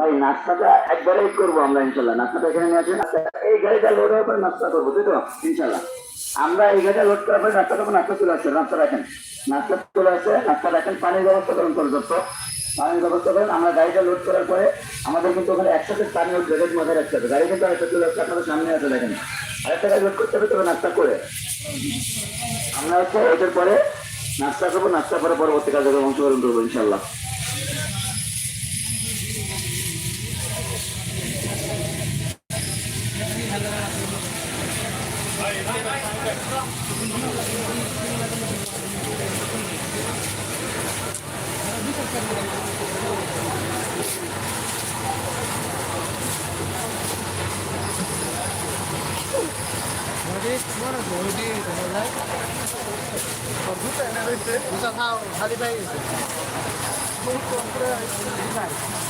ভাই নাস্তাটা একবারেই করব আমরা ইনশাল্লাহ। নাস্তাটা এখানে নিয়ে আসবেন আচ্ছা, এই গাড়িটা লোড হওয়ার পরে নাস্তা করব তাই তো? ইনশাল্লাহ। আমরা এই গাড়িটা লোড করার পরে নাস্তা করব নাস্তা চলে আসছে নাস্তা রাখেন। নাস্তা চলে আসছে নাস্তা রাখেন পানির ব্যবস্থা করুন পর্যাপ্ত। পানির ব্যবস্থা করেন আমরা গাড়িটা লোড করার পরে আমাদের কিন্তু ওখানে একসাথে পানি উঠবে এটা মাথায় রাখতে হবে। গাড়ি কিন্তু আরেকটা চলে আসছে আপনাদের সামনে আছে দেখেন। আরেকটা গাড়ি লোড করতে হবে তবে নাস্তা করে। আমরা হচ্ছে এটার পরে নাস্তা করব নাস্তা করে পরবর্তী কাজে অংশগ্রহণ করব ইনশাল্লাহ। Usah tahu, hari baik. Bukan pernah.